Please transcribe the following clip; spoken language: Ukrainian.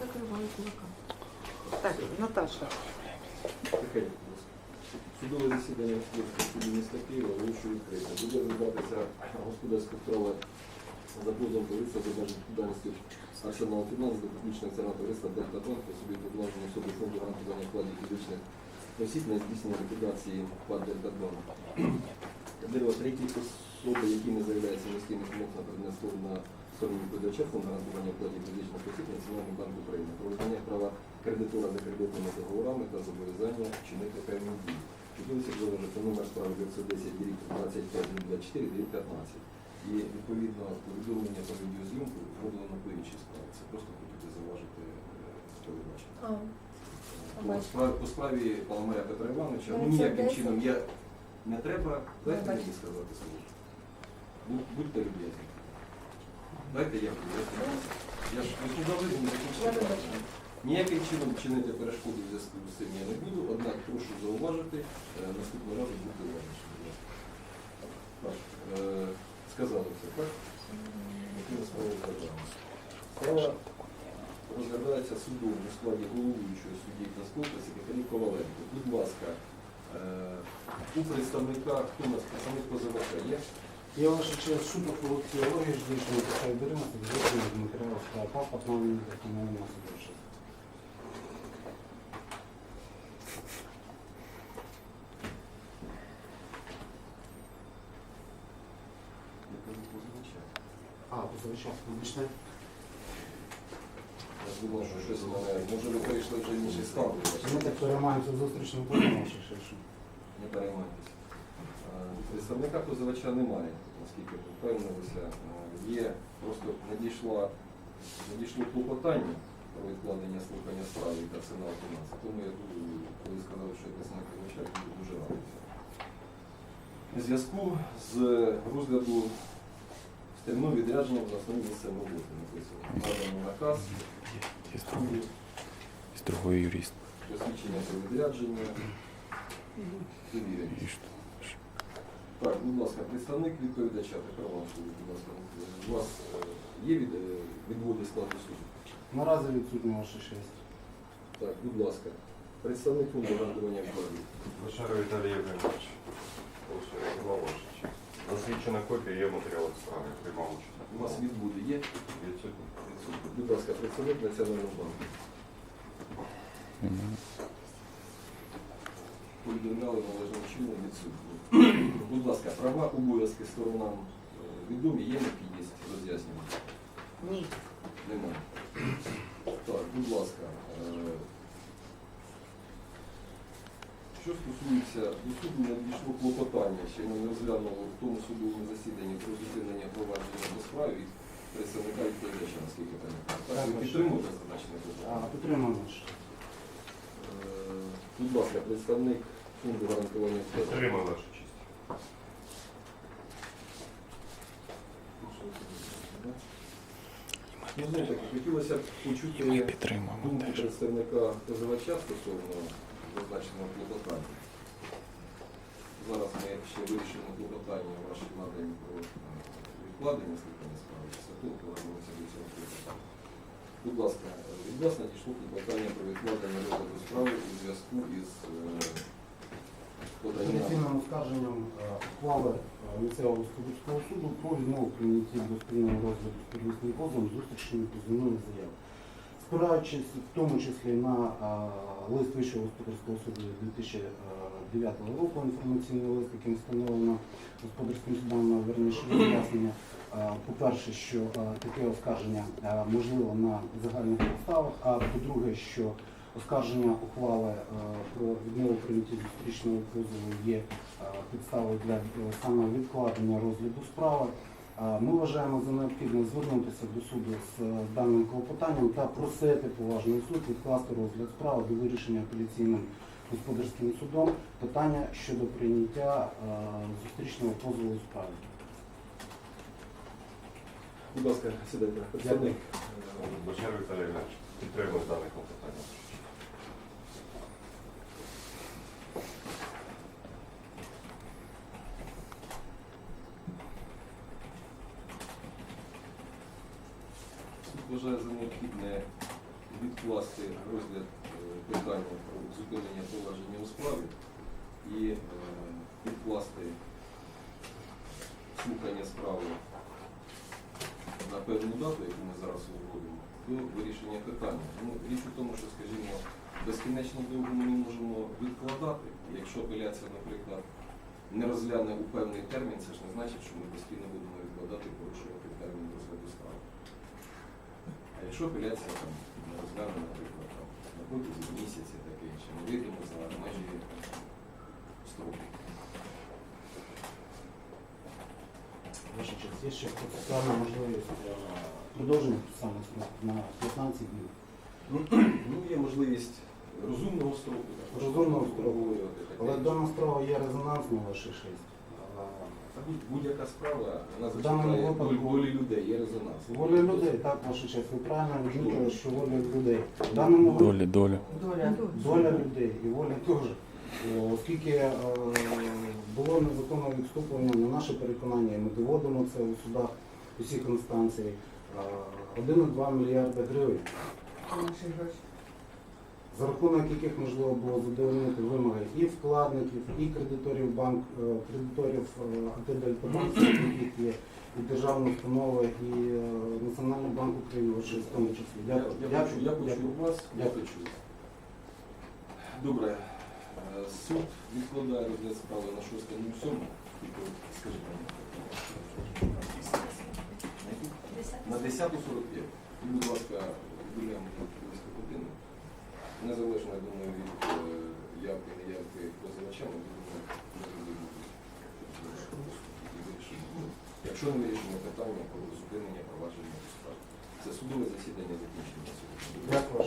Закриваю кулака. Так, Наташа. Тихенько, будь ласка. Судове засідання Господарського суду міста Києва вирішує відкрите. Буде розглядатися господарська справа за позовом товариства з обмеженою відповідальністю Арсенал Фінанс до публічного акціонерного товариства Дельта Банк по собі повноваження особи фонду гарантування вкладів фізичних осіб на здійснення ліквідації вклад Дельта Банк. Дерево треті особи, які не заявляються міськими на перенесло на сторону відповідача фонду гарантування вкладів фізичних осіб Національний банк України. Про визнання права кредитора за кредитними договорами та зобов'язання вчинити певні дії. Хотілося б зауважити номер справи 910 рік 25 24 15. І відповідно повідомлення про відеозйомку зроблено по іншій справі. Це просто хотіти зауважити телебачення. По справі, Паламаря Петра Івановича, ну Ну, ніяким чином я не треба, дайте мені сказати слово. Будь- Будьте люб'язні. Дайте я буду. я ж ж не вибачаю. Ніяким чином чинити перешкоду в зв'язку з цим я не буду, однак прошу зауважити, е, наступного разу бути уважнішим. е, Сказали все, так? Справа розглядається судом у складі головуючого судді та секретарів Коваленко. Будь ласка, е, у представника, хто у нас представник позивача є? Я ваша честь Олексій Олегович, дійсно Михайло Берема, підвищений з матеріалу справа паспорт нам не носить більше. Я. А, позавчас, вибачте. Я думав, що щось мене, може ви перейшли вже інший склад. Ми так переймаємося зустрічним планом, ваша честь. Не переймайтеся. Представника позивача немає, наскільки впевнилися. Е, Є, просто надійшла, надійшло клопотання про відкладення слухання справи від арсенал фінансів. Тому я думаю, коли сказали, що я представник позивача, я дуже радий. У зв'язку з розгляду з терміновим відрядженням за основним місцем роботи написано. Наданий наказ, другой юрист. посвідчення про відрядження. Довірені. Так, будь ласка, представник відповідача, тепер вам будь ласка. У вас е, є від, відводи складу суду? Наразі відсутня ваша честь. Так, будь ласка. Представник фонду гарантування вкладів. Башаров Віталій Євгенович. Засвідчена копія є матеріалів справи, приймав участь. У вас відводи є? Відсутні. Відсутні. Будь ласка, представник Національного банку. Повідомляли належним чином відсутні. Будь ласка, права, обов'язки сторонам е, відомі, є необхідність роз'яснення? Ні. Немає. Так, будь ласка. е, Що стосується до суду, надійшло клопотання, ще не розглянуло в тому судовому засіданні про зупинення провадження до справи від представника відповідача, наскільки пам'ятаю. Так, ви підтримуєте зазначене клопотання? підтримуємо. Е, Будь ласка, представник фонду гарантування вкладів. Підтримав ваша честь. Ну, знаєте, хотілося б почути думку представника позивача стосовно зазначеного клопотання. Зараз ми ще вирішимо клопотання ваші надані про відкладення слухання справи, після того повернемося до цього клопотання. Будь ласка, від вас надійшло клопотання про відкладення розгляду справи у зв'язку із е. Апеляційним оскарженням е, ухвали е, місцевого господарського суду про відмову прийнятті до спільного розгляду з первісним позовом з зустрічними позовними заяв. Спираючись в тому числі на е, лист Вищого господарського суду 2009 року, інформаційний лист, яким встановлено господарським судом на верніше роз'яснення, по-перше, що таке оскарження можливо на загальних підставах, а по-друге, що Оскарження ухвали е, про відмову прийнятті зустрічного позову є е, підставою для е, саме відкладення розгляду справи. Е, Ми вважаємо за необхідне звернутися до суду з е, даним клопотанням та просити поважний суд відкласти розгляд справи до вирішення апеляційним господарським судом питання щодо прийняття е, зустрічного позову у справі. Будь ласка, сідайте. Башаров Віталій Євгенович, підтримав дане клопотання. Вважає за необхідне відкласти розгляд е, питання про зупинення провадження у справі і е, відкласти слухання справи на певну дату, яку ми зараз узгодимо, до вирішення питання. Ну, річ у тому, що, скажімо, безкінечно довго ми не можемо відкладати. Якщо апеляція, наприклад, не розгляне у певний термін, це ж не значить, що ми постійно будемо відкладати порушувати термін розгляду справи. А якщо апеляція там не розгляне, наприклад, там, на протязі місяця таке інше, ми вийдемо за межі строку. Ваша честь, є ще процесуальна можливість е, продовження строку на 15 днів. Ну, є можливість розумного строку, також Розумного строку. таке Але інше. дана справа є резонансна ваша 6. Будь-яка справа, вона В даному випадку- волі- волі людей, є резонанс. Воля людей, так, ваша честь, ви правильно відмітили, що воля людей. В даному Доля, доля. Доля. доля людей і воля теж. Е, Оскільки е, було незаконне відступлення на наше переконання, і ми доводимо це у судах усіх інстанцій, е, 1,2 мільярди гривень, Наші гроші. За рахунок яких можливо було задовольнити вимоги і вкладників, і кредиторів банк, е, кредиторів е, АТ «Дельтабанк», яких є, і державної установи, і е, Національний банк України, в тому числі. Дякую. я, почув, я почув Дякую. вас, я Дякую. почув. Добре. Суд відкладає розгляд справи на 6.07. Скажіть мені. На 10.45. І, будь ласка, виділяємо близько години. Незалежно, я думаю, від явки, неявки позивача, ми вирішимо. Якщо не вирішимо питання про зупинення провадження у справі. Це судове засідання закінчено. сьогодні. Дякую.